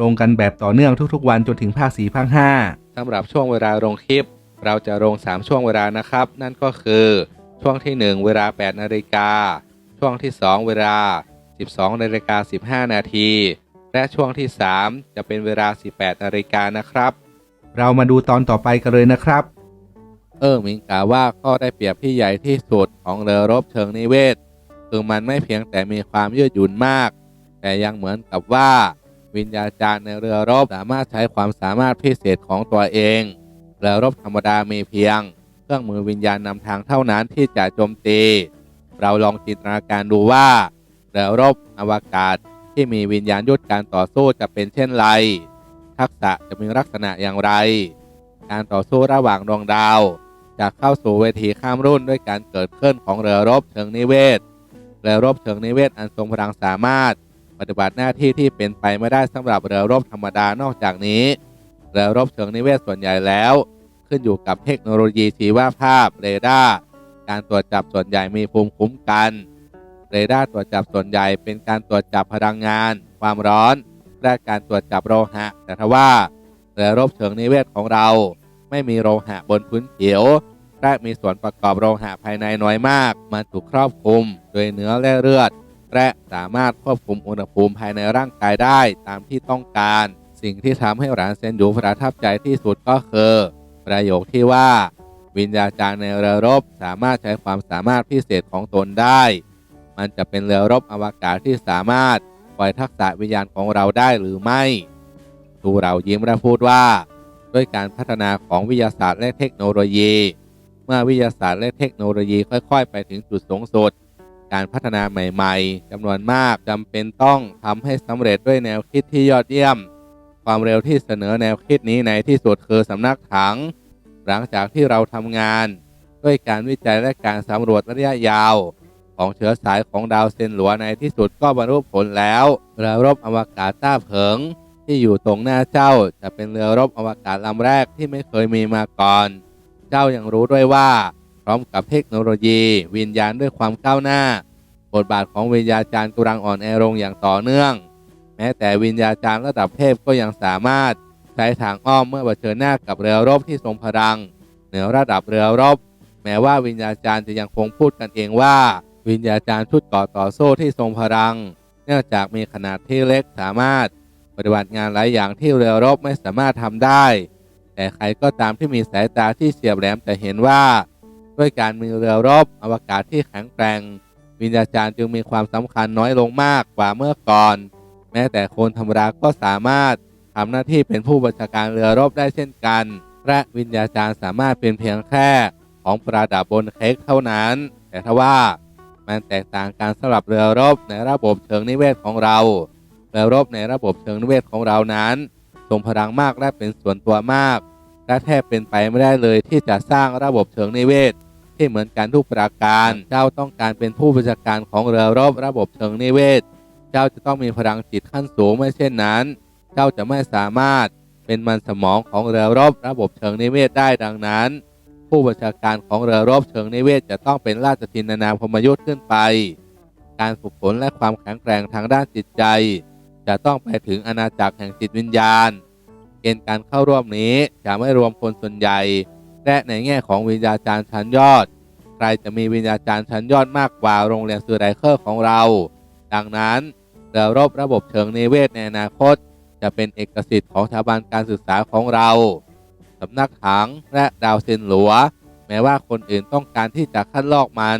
ลงกันแบบต่อเนื่องทุกๆ วันจนถึงภาค4ภาค5สำหรับช่วงเวลาลงคลิป เราจะลง 3 ช่วงเวลานะครับ นั่นก็คือช่วงที่ 1 เวลา 8 นาฬิกา ช่วงที่ 2 เวลา 12 นาฬิกา 15 นาที และช่วงที่ 3 จะเป็นเวลา 18 นาฬิกานะครับ เรามาดูตอนต่อไปกันเลยนะครับ เออหมิงกล่าวว่าข้อได้เปรียบที่ใหญ่ที่สุดของเรือรบเชิงนิเวศ คือมันไม่เพียงแต่มีความยืดหยุ่นมาก แต่ยังเหมือนกับว่า วิญญาจารย์ในเรือรบสามารถใช้ความสามารถพิเศษของตัวเอง เรือรบธรรมดามีเพียง เครื่องมือวิญญาณนำทางเท่านั้นที่จะโจมตี เราลองจินตนาการดูว่า เรือรบอวกาศที่มีวิญญาณยุทธการต่อสู้จะเป็นเช่นไร ทักษะจะมีลักษณะอย่างไร การต่อสู้ระหว่างดวงดาว จะเข้าสู่เวทีข้ามรุ่นด้วยการเกิดขึ้นของเรือรบเชิงนิเวศ เรือรบเชิงนิเวศอันทรงพลังสามารถ ปฏิบัติหน้าที่ที่เป็นไปไม่ได้สำหรับเรือรบธรรมดานอกจากนี้เรือรบเชิงนิเวศส่วนใหญ่แล้ว ขึ้นอยู่กับเทคโนโลยีชีวภาพเรดาร์การตรวจจับส่วนใหญ่มีภูมิคุ้มกันเรดาร์ตรวจจับส่วนใหญ่เป็นการตรวจจับพลังงาน ความร้อนและการตรวจจับโลหะ แต่ทว่าเรือรบเชิงนิเวศของเรา ไม่มีโลหะบนพื้นผิวและมีส่วนประกอบโลหะภายในน้อยมาก มันถูกครอบคลุมโดยเนื้อและเลือด และสามารถควบคุมอุณหภูมิภายในร่างกายได้ตามที่ต้องการ สิ่งที่ทำให้หลานเซนยูประทับใจที่สุดก็คือ ประโยคที่ว่า วิญญาจารย์ในเรือรบสามารถใช้ความสามารถพิเศษของตนได้ มันจะเป็นเรือรบอวกาศที่สามารถปล่อยทักษะวิญญาณของเราได้หรือไม่ทูเรายิ้มและพูดว่า ด้วยการพัฒนาของวิทยาศาสตร์และเทคโนโลยี เมื่อวิทยาศาสตร์และเทคโนโลยีค่อย ๆ ไปถึงจุดสูงสุด การพัฒนาใหม่ๆจำนวนมากจำเป็นต้องทำให้สำเร็จด้วยแนวคิดที่ยอดเยี่ยม ความเร็วที่เสนอแนวคิดนี้ในที่สุดคือสำนักถัง หลังจากที่เราทำงาน ด้วยการวิจัยและการสำรวจระยะยาว ของเชื้อสายของดาวเซนหลัวในที่สุดก็บรรลุผลแล้วเรือรบอวกาศต้าเผิง ที่อยู่ตรงหน้าเจ้าจะเป็นเรือรบอวกาศลำแรกที่ไม่เคยมีมาก่อน เจ้ายังรู้ด้วยว่า พร้อมกับเทคโนโลยี วิญญาณด้วยความก้าวหน้า บทบาทของวิญญาจารย์กำลังอ่อนแอลงอย่างต่อเนื่อง แม้แต่วิญญาจารย์ระดับเทพก็ยังสามารถใช้ทางอ้อมเมื่อเผชิญหน้ากับเรือรบที่ทรงพลัง เหนือระดับเรือรบ แม้ว่าวิญญาจารย์จะยังคงพูดกันเองว่า วิญญาจารย์ชุดก่อต่อสู้ที่ทรงพลัง เนื่องจากมีขนาดที่เล็กสามารถปฏิบัติงานหลายอย่างที่เรือรบไม่สามารถทำได้ แต่ใครก็ตามที่มีสายตาที่เฉียบแหลมจะเห็นว่า ด้วยการมีเรือรบอวกาศที่แข็งแกร่ง วิญญาจารย์จึงมีความสำคัญน้อยลงมากกว่าเมื่อก่อน แม้แต่คนธรรมดาก็สามารถทำหน้าที่เป็นผู้บัญชาการเรือรบได้เช่นกัน และวิญญาจารย์สามารถเป็นเพียงแค่ของประดับบนเค้กเท่านั้น แต่ทว่ามันแตกต่างกันสำหรับเรือรบในระบบเชิงนิเวศของเรา เรือรบในระบบเชิงนิเวศของเรานั้นทรงพลังมากและเป็นส่วนตัวมาก และแทบเป็นไปไม่ได้เลยที่จะสร้างระบบเชิงนิเวศ ที่เหมือนกันทุกประการ เจ้าต้องการเป็นผู้บัญชาการของเรือรบระบบเชิงนิเวศ เจ้าจะต้องมีพลังจิตขั้นสูงไม่เช่นนั้น เจ้าจะไม่สามารถเป็นมันสมองของเรือรบระบบเชิงนิเวศได้ดังนั้น ผู้บัญชาการของเรือรบเชิงนิเวศจะต้องเป็นราชทินนามพมยุทธ์ขึ้นไป การฝึกฝนและความแข็งแกร่งทางด้านจิตใจ จะต้องไปถึงอาณาจักรแห่งจิตวิญญาณ เกณฑ์การเข้าร่วมนี้จะไม่รวมคนส่วนใหญ่ และในแง่ของวิญญาจารย์ชั้นยอด ใครจะมีวิญญาจารย์ชั้นยอดมากกว่าโรงเรียนซูไรเคอร์ของเรา ดังนั้นเรือรบระบบเชิงนิเวศในอนาคต จะเป็นเอกสิทธิ์ของสถาบันการศึกษาของเราสำนักถังและดาวเซนหลัว แม้ว่าคนอื่นต้องการที่จะคัดลอกมัน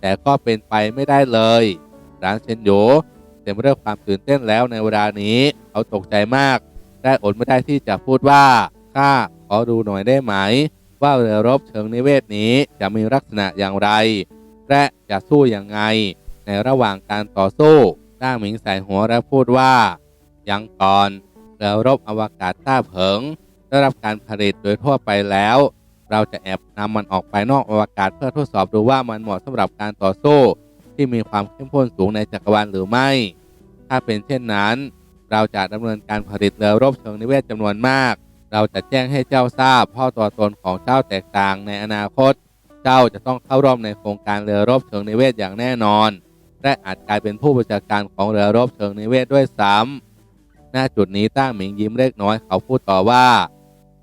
แต่ก็เป็นไปไม่ได้เลยร้านเซนโยเต็มไปด้วยความตื่นเต้นแล้วในเวลานี้เขาตกใจมาก ได้อดไม่ได้ที่จะพูดว่าข้าขอดูหน่อยได้ไหม ว่าเรือรบเชิงนิเวศนี้จะมีลักษณะอย่างไร และจะสู้อย่างไง ในระหว่างการต่อสู้ต้าหมิงใส่หัวและพูดว่า ยังก่อนเรือรบอวกาศต้าเผิง ได้รับการผลิตโดยทั่วไปแล้ว เราจะแอบนำมันออกไปนอกอวกาศเพื่อทดสอบดูว่ามันเหมาะสำหรับการต่อสู้ ที่มีความเข้มข้นสูงในจักรวาลหรือไม่ ถ้าเป็นเช่นนั้น เราจะดำเนินการผลิตเรือรบเชิงนิเวศจำนวนมาก เราจะแจ้งให้เจ้าทราบพ่อตัวตนของเจ้าแตกต่างในอนาคต เจ้าจะต้องเข้าร่วมในโครงการเรือรบเชิงนิเวศอย่างแน่นอน และอาจกลายเป็นผู้บัญชาการของเรือรบเชิงนิเวศด้วยซ้ำหน้าจุดนี้ต้าหมิงยิ้มเล็กน้อยเขาพูดต่อว่า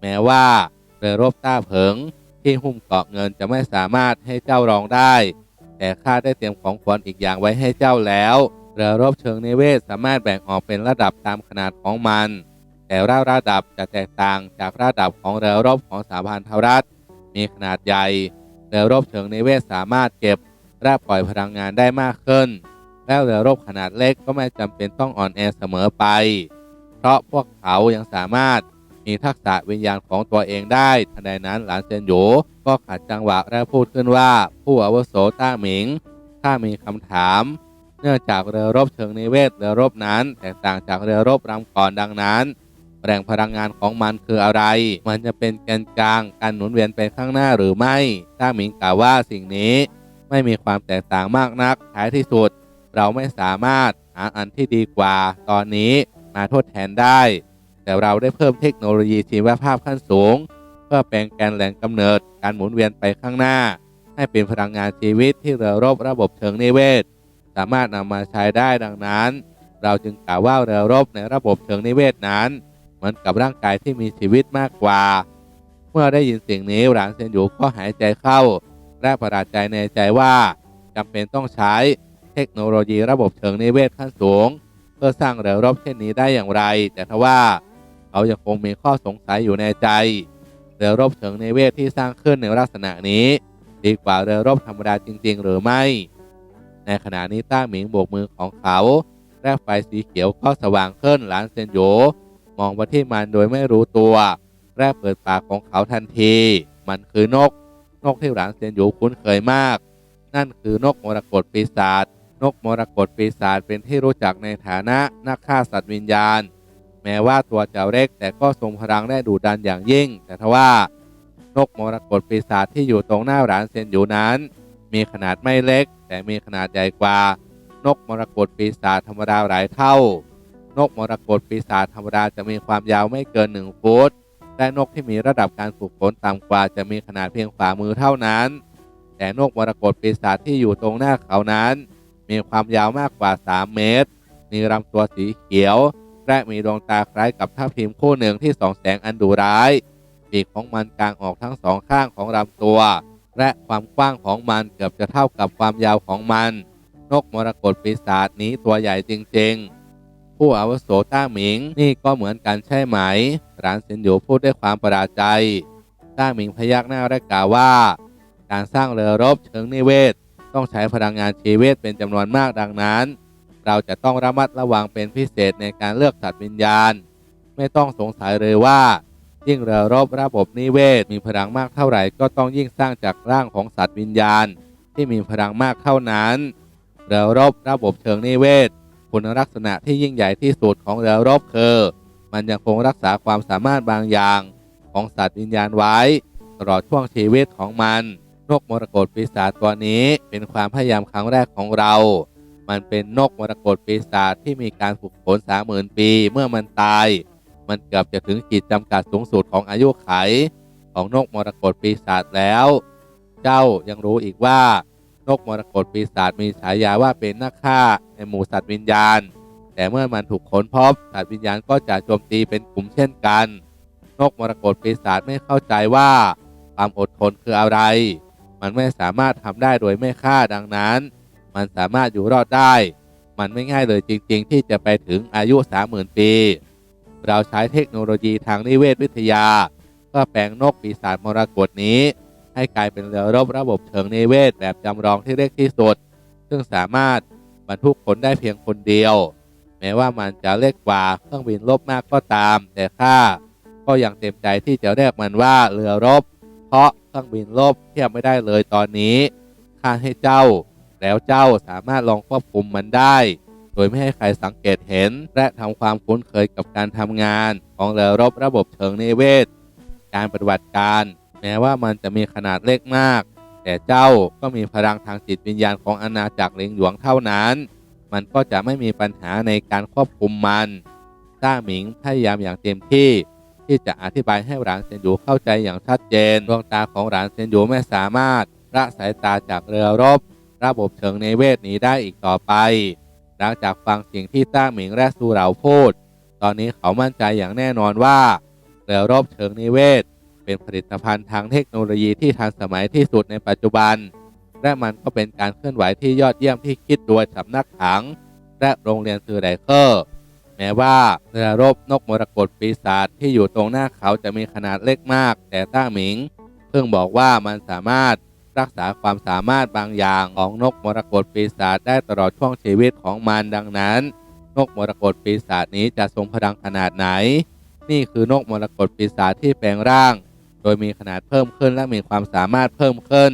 แม้ว่าเรือรบต้าเผิง ที่หุ้มเกาะเงินจะไม่สามารถให้เจ้ารองได้ แต่ข้าได้เตรียมของขวัญอีกอย่างไว้ให้เจ้าแล้ว เรือรบเชิงนิเวศสามารถแบ่งออกเป็นระดับตามขนาดของมัน แต่ละระดับจะแตกต่างจากระดับของเรือรบของสาพันธรัฐ มีขนาดใหญ่เรือรบเชิงนิเวศสามารถเก็บและปล่อยพลังงานได้มากขึ้น และเรือรบขนาดเล็กก็ไม่จำเป็นต้องอ่อนแอเสมอไป เพราะพวกเขายังสามารถมีทักษะวิญญาณของตัวเองได้ทันใดนั้นหลานเซียนหยูก็ขัดจังหวะและพูดขึ้นว่าผู้อาวุโสต้าหมิง ถ้ามีคำถาม เนื่องจากเรือรบเชิงนิเวศเรือรบนั้น แตกต่างจากเรือรบลำก่อนดังนั้น แรงพลังงานของมันคืออะไร มันจะเป็นแกนกลางการหมุนเวียนไปข้างหน้าหรือไม่ต้าหมิงกล่าวว่าสิ่งนี้ไม่มีความแตกต่างมากนักท้ายที่สุด เราไม่สามารถหาอันที่ดีกว่า ตอนนี้มาทดแทนได้ แต่เราได้เพิ่มเทคโนโลยีชีวภาพขั้นสูง เพื่อแปลงแกนแหล่งกำเนิดการหมุนเวียนไปข้างหน้า ให้เป็นพลังงานชีวิตที่เรือรบระบบเชิงนิเวศ สามารถนำมาใช้ได้ดังนั้น เราจึงกล่าวว่าเรือรบในระบบเชิงนิเวศนั้น เหมือนกับร่างกายที่มีชีวิตมากกว่า เมื่อได้ยินสิ่งนี้หลานเซียนหยูก็หายใจเข้า และประหลาดใจในใจว่าจำเป็นต้องใช้เทคโนโลยีระบบเชิงนิเวศขั้นสูง เพื่อสร้างเรือรบเช่นนี้ได้อย่างไร แต่ทว่าเขายังคงมีข้อสงสัยอยู่ในใจเรือรบเชิงนิเวศที่สร้างขึ้นในลักษณะนี้ ดีกว่าเรือรบธรรมดาจริง ๆ หรือไม่ ในขณะนี้ต้าหมิงโบกมือของเขาและไฟสีเขียวก็สว่างขึ้นหลานเซียนโหย มองไปที่มันโดยไม่รู้ตัวและเปิดปากของเขาทันที มันคือนก นกที่หลานเซียนโหยคุ้นเคยมาก นั่นคือนกมรกตปีศาจ นกมรกตปีศาจเป็นที่รู้จักในฐานะนักฆ่าสัตว์วิญญาณ แม้ว่าตัวจะเล็กแต่ก็ทรงพลังและดุดันอย่างยิ่ง แต่ทว่านกมรกตปีศาจที่อยู่ตรงหน้าหลานเซียนอยู่นั้น มีขนาดไม่เล็ก แต่มีขนาดใหญ่กว่านกมรกตปีศาจธรรมดาหลายเท่า นกมรกตปีศาจธรรมดาจะมีความยาวไม่เกิน 1 ฟุต และนกที่มีระดับการฝึกฝนต่ำกว่าจะมีขนาดเพียงฝ่ามือเท่านั้น แต่นกมรกตปีศาจที่อยู่ตรงหน้าเขานั้น มีความยาวมากกว่า 3 เมตร มีลำตัวสีเขียว และมีดวงตาคล้ายกับทัพทิมคู่หนึ่งที่ส่องแสงอันดุร้ายปีกของมันกลางออกทั้งสองข้างของลำตัว และความกว้างของมันเกือบจะเท่ากับความยาวของมัน นกมรกตปีศาจนี้ตัวใหญ่จริง ๆ ผู้อาวุโสต้าหมิง นี่ก็เหมือนกันใช่ไหมหลานเซินหยูพูดด้วยความประหลาดใจ ต้าหมิงพยักหน้าและกล่าวว่า การสร้างเรือรบเชิงนิเวศ ต้องใช้พลังงานชีวิตเป็นจำนวนมากดังนั้น เราจะต้องระมัดระวังเป็นพิเศษในการเลือกสัตว์วิญญาณ ไม่ต้องสงสัยเลยว่ายิ่งเรือรบระบบนิเวศ มีพลังมากเท่าไหร่ก็ต้องยิ่งสร้างจากร่างของสัตว์วิญญาณ ที่มีพลังมากเท่านั้น เรือรบระบบเชิงนิเวศ คุณลักษณะที่ยิ่งใหญ่ที่สุดของเรือรบคือ มันยังคงรักษาความสามารถบางอย่างของสัตว์วิญญาณไว้ ตลอดช่วงชีวิตของมันนกมรกตปีศาจตัวนี้เป็นความพยายามครั้งแรกของเรา มันเป็นนกมรกตปีศาจที่มีการฝึกฝนสามหมื่นปีเมื่อมันตาย มันเกือบจะถึงขีดจำกัดสูงสุดของอายุไข ของนกมรกตปีศาจแล้ว เจ้ายังรู้อีกว่า นกมรกตปีศาจมีฉายาว่าเป็นนักฆ่าในหมู่สัตว์วิญญาณ แต่เมื่อมันถูกค้นพบสัตว์วิญญาณก็จะโจมตีเป็นกลุ่มเช่นกัน นกมรกตปีศาจไม่เข้าใจว่าความอดทนคืออะไร มันไม่สามารถทำได้โดยไม่ฆ่าดังนั้น มันสามารถอยู่รอดได้ มันไม่ง่ายเลยจริง ๆ ที่จะไปถึงอายุ 30,000 ปี เราใช้เทคโนโลยีทางนิเวศวิทยาเพื่อแปลงนกปีศาจมรกตนี้ ให้กลายเป็นเรือรบระบบเชิงนิเวศแบบจำลองที่เล็กที่สุด ซึ่งสามารถบรรทุกคนได้เพียงคนเดียว แม้ว่ามันจะเล็กกว่าเครื่องบินรบมากก็ตาม แต่ข้าก็ยังเต็มใจที่จะเรียกมันว่าเรือรบ เพราะเครื่องบินรบเทียบไม่ได้เลยตอนนี้ข้าให้เจ้า แล้วเจ้าสามารถลองควบคุมมันได้ โดยไม่ให้ใครสังเกตเห็น และทำความคุ้นเคยกับการทำงานของเรือรบระบบเชิงนิเวศ การปฏิบัติการ แม้ว่ามันจะมีขนาดเล็กมาก แต่เจ้าก็มีพลังทางจิตวิญญาณของอาณาจักรเหลิงหยวงเท่านั้น มันก็จะไม่มีปัญหาในการควบคุมมันต้าหมิงพยายามอย่างเต็มที่ ที่จะอธิบายให้หลานเซนยูเข้าใจอย่างชัดเจนดวงตาของหลานเซนยูไม่สามารถละสายตาจากเรือรบ ระบบเชิงในเวทนี้ได้อีกต่อไป หลังจากฟังสิ่งที่ต้าหมิงและซูเหลาพูด ตอนนี้เขามั่นใจอย่างแน่นอนว่าเรือรบเชิงนิเวศ เป็นผลิตภัณฑ์ทางเทคโนโลยีที่ทันสมัยที่สุดในปัจจุบัน และมันก็เป็นการเคลื่อนไหวที่ยอดเยี่ยมที่คิดโดยสำนักถัง และโรงเรียนซือไดเคอร์แม้ว่าเรือรบนกมรกตปีศาจที่อยู่ตรงหน้าเขาจะมีขนาดเล็กมาก แต่ต้าหมิง เพิ่งบอกว่ามันสามารถรักษาความสามารถบางอย่างของนกมรกตปีศาจได้ตลอดช่วงชีวิตของมันดังนั้น นกมรกตปีศาจนี้จะทรงพลังขนาดไหน นี่คือนกมรกตปีศาจที่แปลงร่าง ดยมีขนาดเพิ่มขึ้นและมีความสามารถเพิ่มขึ้น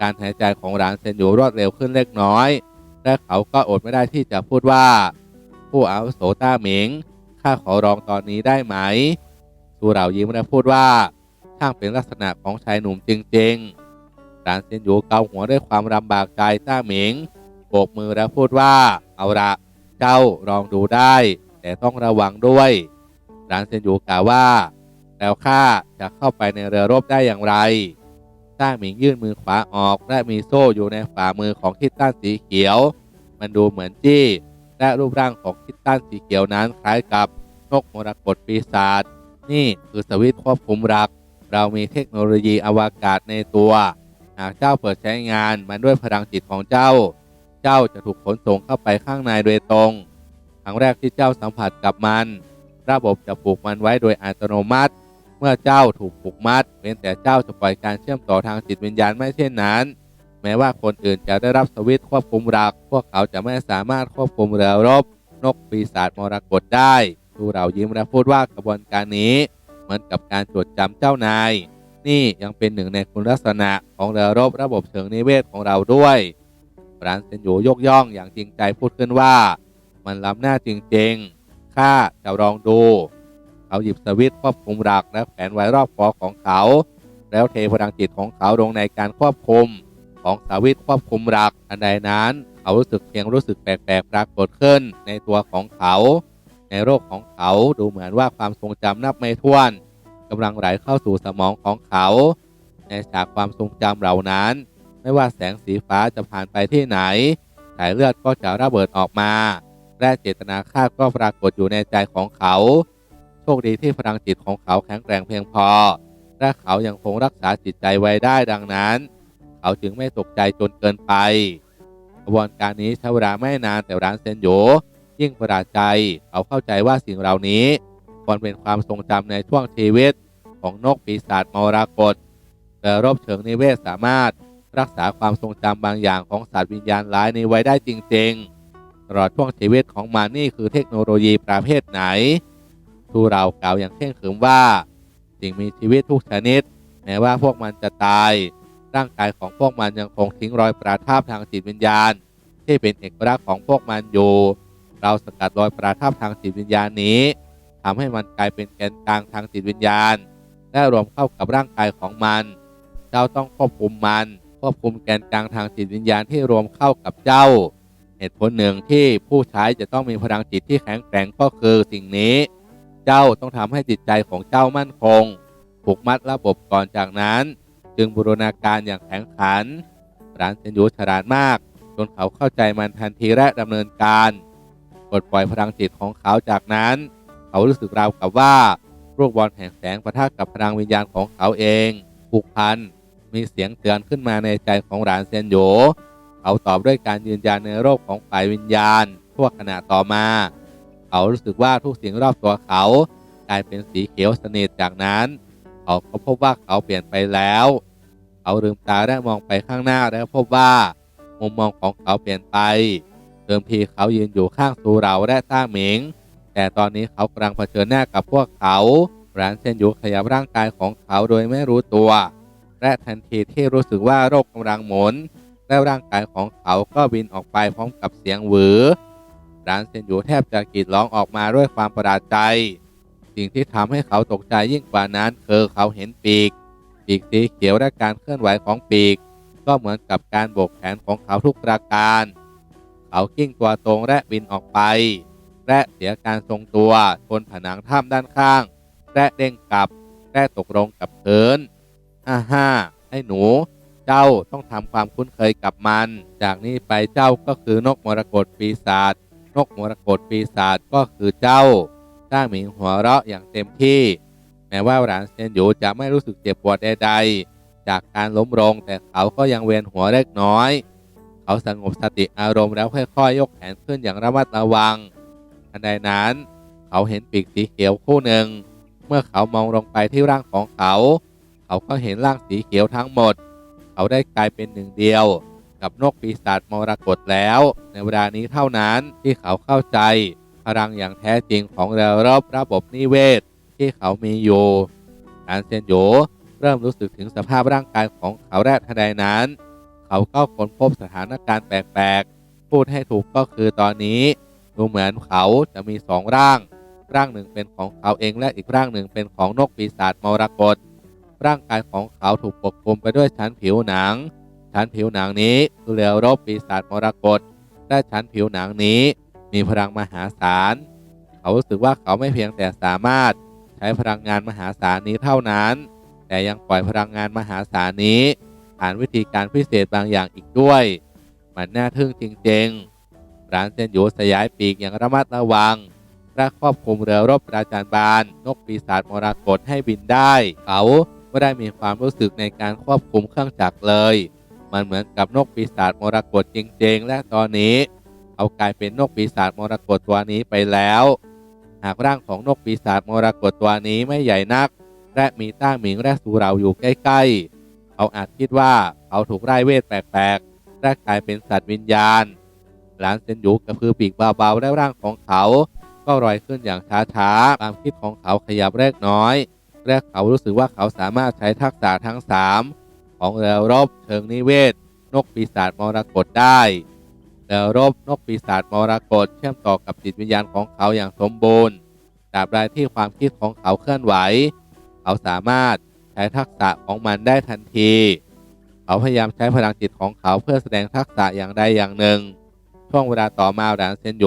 การหายใจของหลานเซนอยู่รวดเร็วขึ้นเล็กน้อย และเขาก็อดไม่ได้ที่จะพูดว่า ผู้อาวุโสต้าหมิงข้าขอร้องตอนนี้ได้ไหมสูเหล่ายิ้มและพูดว่าช่างเป็นลักษณะของชายหนุ่มจริงๆหลานเซนหยูเกาหัวด้วยความลำบากใจต้าหมิงโบกมือและพูดว่า เอาละเจ้าลองดูได้ แต่ต้องระวังด้วยหลานเซนหยูกล่าวว่า แล้วข้าจะเข้าไปในเรือรบได้อย่างไรต้าหมิงยื่นมือขวาออกและมีโซ่อยู่ในฝ่ามือของคิตตันสีเขียว มันดูเหมือนจี้ และรูปร่างของคิตตันสีเขียวนั้นคล้ายกับนกมรกตปีศาจนี่คือสวิตช์ควบคุมรัก เรามีเทคโนโลยีอวกาศในตัว หากเจ้าเปิดใช้งานมันด้วยพลังจิตของเจ้า เจ้าจะถูกขนส่งเข้าไปข้างในโดยตรงครั้งแรกที่เจ้าสัมผัสกับมัน ระบบจะผูกมันไว้โดยอัตโนมัติ เมื่อเจ้าถูกผูกมัดเว้นแต่เจ้าจะปล่อยการเชื่อมต่อทางจิตวิญญาณไม่เช่นนั้น แม้ว่าคนอื่นจะได้รับสวิตควบคุมรัก พวกเขาจะไม่สามารถควบคุมเรือรบ นกปีศาจมรกตได้ดูเรายิ้มและพูดว่ากระบวนการนี้เหมือนกับการจดจำเจ้านาย นี่ยังเป็นหนึ่งในคุณลักษณะของเรือรบระบบเชิงนิเวศของเราด้วยร้านเซนโยยกย่องอย่างจริงใจพูดขึ้นว่า มันล้ำหน้าจริงๆข้าจะลองดู เขาหยิบสวิตควบคุมหลักและแขวนไว้รอบคอของเขา แล้วเทพลังจิตของเขาลงในการควบคุม ของสวิตควบคุมหลักอันใดนั้น เขารู้สึกเพียงรู้สึกแปลกๆปรากฏขึ้นในตัวของเขา ในโรคของเขาดูเหมือนว่าความทรงจำนับไม่ถ้วนกำลังไหลเข้าสู่สมองของเขา ในฉากความทรงจำเหล่านั้น ไม่ว่าแสงสีฟ้าจะผ่านไปที่ไหนสายเลือดก็จะระเบิดออกมา และเจตนาฆ่าก็ปรากฏอยู่ในใจของเขา โชคดีที่พลังจิตของเขาแข็งแกร่งเพียงพอ และเขายังคงรักษาจิตใจไว้ได้ดังนั้น เขาจึงไม่ตกใจจนเกินไปกระบวนการนี้ใช้เวลาไม่นานแต่ร้านเซนโยยิ่งประหลาดใจเขาเข้าใจว่าสิ่งเหล่านี้ควรเป็นความทรงจำในช่วงชีวิตของนกปีศาจมรกตแต่รบเชิงนิเวศสามารถรักษาความทรงจำบางอย่างของสัตว์วิญญาณร้ายนี้ไว้ได้จริง ๆ ตลอดช่วงชีวิตของมันนี่คือเทคโนโลยีประเภทไหน ทูเรากล่าวอย่างเข่งขรึมว่า สิ่งมีชีวิตทุกชนิด แม้ว่าพวกมันจะตาย ร่างกายของพวกมันยังคงทิ้งรอยประทับทางจิตวิญญาณ ที่เป็นเอกลักษณ์ของพวกมันอยู่ เราสกัดรอยประทับทางจิตวิญญาณนี้ทำให้มันกลายเป็นแกนกลางทางจิตวิญญาณ และรวมเข้ากับร่างกายของมัน เจ้าต้องควบคุมมันควบคุมแกนกลางทางจิตวิญญาณที่รวมเข้ากับเจ้า เหตุผลหนึ่งที่ผู้ใช้จะต้องมีพลังจิตที่แข็งแกร่งก็คือสิ่งนี้ เจ้าต้องทำให้จิตใจของเจ้ามั่นคง ผูกมัดระบบก่อนจากนั้น จึงบูรณาการอย่างแข็งขันร้านเซนยูฉลาดมาก จนเขาเข้าใจมันทันทีและดำเนินการปลดปล่อยพลังจิตของเขาจากนั้น เขารู้สึกราวกับว่าลูกบอลแห่งแสงปะทะกับพลังวิญญาณของเขาเองผูกพันมีเสียงเตือนขึ้นมาในใจของหลานเซนโยเขาตอบด้วยการยืนยันในโรคของฝ่ายวิญญาณทั่วขณะต่อมา เขารู้สึกว่าทุกสิ่งรอบตัวเขากลายเป็นสีเขียวสนิทจากนั้น เขาก็พบว่าเขาเปลี่ยนไปแล้ว เขาลืมตาและมองไปข้างหน้าแล้วพบว่า มุมมองของเขาเปลี่ยนไปเดิมทีเขายืนอยู่ข้างซูเราและต้าหมิง แต่ตอนนี้เขากำลังเผชิญหน้ากับพวกเขาร้านเซนยูขยับร่างกายของเขาโดยไม่รู้ตัว และทันทีที่รู้สึกว่าโรคกำลังหมุนและร่างกายของเขาก็บินออกไปพร้อมกับเสียงหวือ ร้านเซนยูแทบจะกรีดร้องออกมาด้วยความประหลาดใจ สิ่งที่ทำให้เขาตกใจยิ่งกว่านั้นคือเขาเห็นปีก ปีกสีเขียวและการเคลื่อนไหวของปีก ก็เหมือนกับการโบกแขนของเขาทุกประการ เขากิ้งตัวตรงและบินออกไป และเสียการทรงตัวชนผนังถ้ำด้านข้าง และเด้งกลับและตกลงกับพื้นฮ่าฮ่าไอ้หนูเจ้าต้องทำความคุ้นเคยกับมัน จากนี้ไปเจ้าก็คือนกมรกตปีศาจ นกมรกตปีศาจก็คือเจ้าต้างหมิงหัวเราะอย่างเต็มที่ แม้ว่าหลานเซียนหยูจะไม่รู้สึกเจ็บปวดใดๆ จากการล้มลงแต่เขาก็ยังเวียนหัวเล็กน้อย เขาสงบสติอารมณ์แล้วค่อยๆยกแขนขึ้นอย่างระมัดระวังทันใดนั้นเขาเห็นปีกสีเขียวคู่หนึ่ง เมื่อเขามองลงไปที่ร่างของเขา เขาก็เห็นร่างสีเขียวทั้งหมด เขาได้กลายเป็นหนึ่งเดียว กับนกปีศาจมรกตแล้ว ในเวลานี้เท่านั้นที่เขาเข้าใจ พลังอย่างแท้จริงของระรบระบบนิเวศ ที่เขามีอยู่การเซนโยเริ่มรู้สึกถึงสภาพร่างกายของเขาแรกทันใดนั้น เขาก็ค้นพบสถานการณ์แปลกๆ พูดให้ถูกก็คือตอนนี้ดูเหมือนเขาจะมีสองร่าง ร่างหนึ่งเป็นของเขาเองและอีกร่างหนึ่งเป็นของนกปีศาจมรกตร่างกายของเขาถูกปกคลุมไปด้วยชั้นผิวหนัง ชั้นผิวหนังนี้คือเรบปีศาจมรกตและชั้นผิวหนังนี้มีพลังมหาศาล เขารู้สึกว่าเขาไม่เพียงแต่สามารถใช้พลังงานมหาศาลนี้เท่านั้น แต่ยังปล่อยพลังงานมหาศาลนี้ผ่านวิธีการพิเศษบางอย่างอีกด้วย มันน่าทึ่งจริงๆร้านเซนหยูสยายปีกอย่างระมัดระวังและควบคุมเรือรบราจารบานนกปีศาจมรกตให้บินได้ เขาไม่ได้มีความรู้สึกในการควบคุมเครื่องจักรเลย มันเหมือนกับนกปีศาจมรกตจริงๆ และตอนนี้เขากลายเป็นนกปีศาจมรกตตัวนี้ไปแล้ว หากร่างของนกปีศาจมรกตตัวนี้ไม่ใหญ่นัก และมีต้าหมิงและสูเราอยู่ใกล้ๆ เขาอาจคิดว่าเขาถูกไร้เวทแปลกๆและกลายเป็นสัตว์วิญญาณ หลานเซนยูกระพือปีกเบาๆและร่างของเขา ก็ลอยขึ้นอย่างช้าๆความคิดของเขาขยับเล็กน้อยและเขารู้สึกว่าเขาสามารถใช้ทักษะทั้งสาม ของเรือรบเชิงนิเวศ นกปีศาจมรกตได้เรือรบนกปีศาจมรกตเชื่อมต่อกับจิตวิญญาณของเขาอย่างสมบูรณ์ตราบใดที่ความคิดของเขาเคลื่อนไหว เขาสามารถใช้ทักษะของมันได้ทันที เขาพยายามใช้พลังจิตของเขาเพื่อแสดงทักษะอย่างใดอย่างหนึ่ง ช่วงเวลาต่อมาหลานเซนโย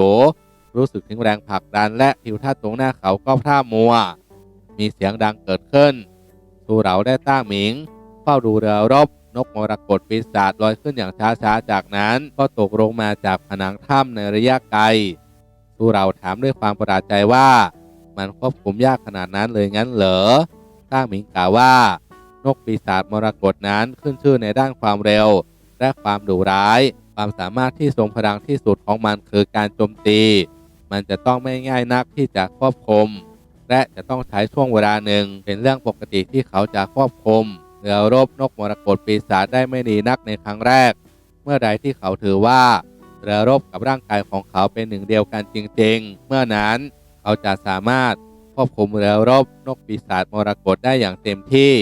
รู้สึกถึงแรงผลักดันและทิวทัศน์ตรงหน้าเขาก็พร่ามัว มีเสียงดังเกิดขึ้น สูเหราได้ต้าหมิง เฝ้าดูเรือรบนกมรกตปีศาจลอยขึ้นอย่างช้าๆ จากนั้นก็ตกลงมาจากผนังถ้ำในระยะไกลสูเราถามด้วยความประหลาดใจว่า มันควบคุมยากขนาดนั้นเลยงั้นเหรอต้าหมิงกล่าวว่า นกปีศาจมรกตนั้นขึ้นชื่อในด้านความเร็ว และความดุร้าย ความสามารถที่ทรงพลังที่สุดของมันคือการโจมตี มันจะต้องไม่ง่ายนักที่จะควบคุม และจะต้องใช้ช่วงเวลาหนึ่งเป็นเรื่องปกติที่เขาจะควบคุม เรือรบนกมรกตปีศาจได้ไม่ดีนักในครั้งแรก เมื่อใดที่เขาถือว่าเรือรบกับร่างกายของเขาเป็นหนึ่งเดียวกันจริงๆ เมื่อนั้นเขาจะสามารถควบคุมเรือรบนกปีศาจมรกตได้อย่างเต็มที่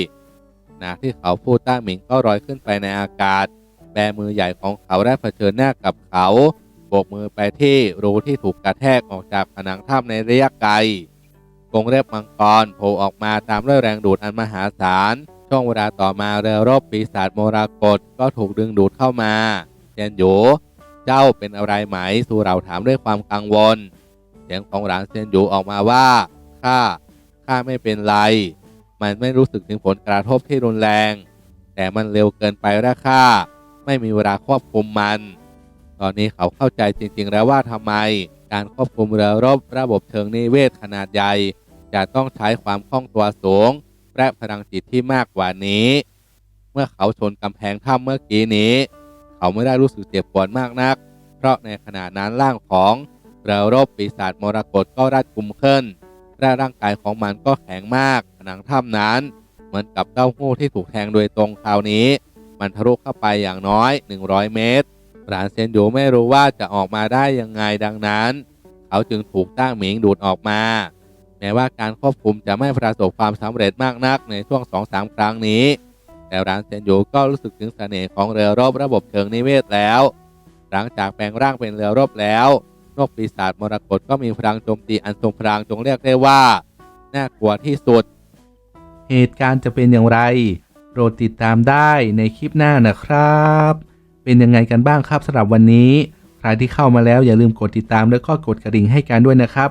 ขณะที่เขาพูดต้าหมิงก็ลอยขึ้นไปในอากาศ แบมือใหญ่ของเขาได้เผชิญหน้ากับเขาโบกมือไปที่รูที่ถูกกระแทกออกจากผนังถ้ำในระยะไกลกงเล็บมังกรโผล่ออกมาตามด้วยแรงดูดอันมหาศาล ช่วงเวลาต่อมาเรือรบปีศาจโมรากตก็ถูกดึงดูดเข้ามาเซียนโยเจ้าเป็นอะไรไหมสูเราถามด้วยความกังวล เสียงของหลานเซียนโยออกมาว่าข้าข้าไม่เป็นไร มันไม่รู้สึกถึงผลกระทบที่รุนแรง แต่มันเร็วเกินไปและข้าไม่มีเวลาควบคุมมัน ตอนนี้เขาเข้าใจจริง ๆ แล้วว่าทำไม การควบคุมเรือรบระบบเชิงนิเวศขนาดใหญ่จะต้องใช้ความคล่องตัวสูง และพลังจิตที่มากกว่านี้ เมื่อเขาชนกำแพงถ้ำเมื่อกี้นี้ เขาไม่ได้รู้สึกเจ็บปวดมากนัก เพราะในขณะนั้นร่างของเรือรบปีศาจมรกตก็รัดกุมขึ้นและร่างกายของมันก็แข็งมาก ผนังถ้ำนั้น เหมือนกับเต้าหู้ที่ถูกแทงโดยตรงคราวนี้ มันทะลุเข้าไปอย่างน้อย 100 เมตรหลานเซนยูไม่รู้ว่าจะออกมาได้ยังไงดังนั้น เขาจึงถูกต้าหมิงดูดออกมา แม้ว่าการควบคุมจะไม่ประสบความสำเร็จมากนักในช่วง 2-3 ครั้งนี้ แต่หลานเซนยูก็รู้สึกถึงเสน่ห์ของเรือรบระบบเชิงนิเวศแล้ว หลังจากแปลงร่างเป็นเรือรบแล้วนกปีศาจมรกตก็มีพลังโจมตีอันทรงพลังจงเรียกได้ว่าน่ากลัวที่สุด เหตุการณ์จะเป็นอย่างไรโปรดติดตามได้ในคลิปหน้านะครับ เป็นยังไงกันบ้างครับสำหรับวันนี้ ใครที่เข้ามาแล้วอย่าลืมกดติดตามแล้วก็กดกระดิ่งให้กันด้วยนะครับ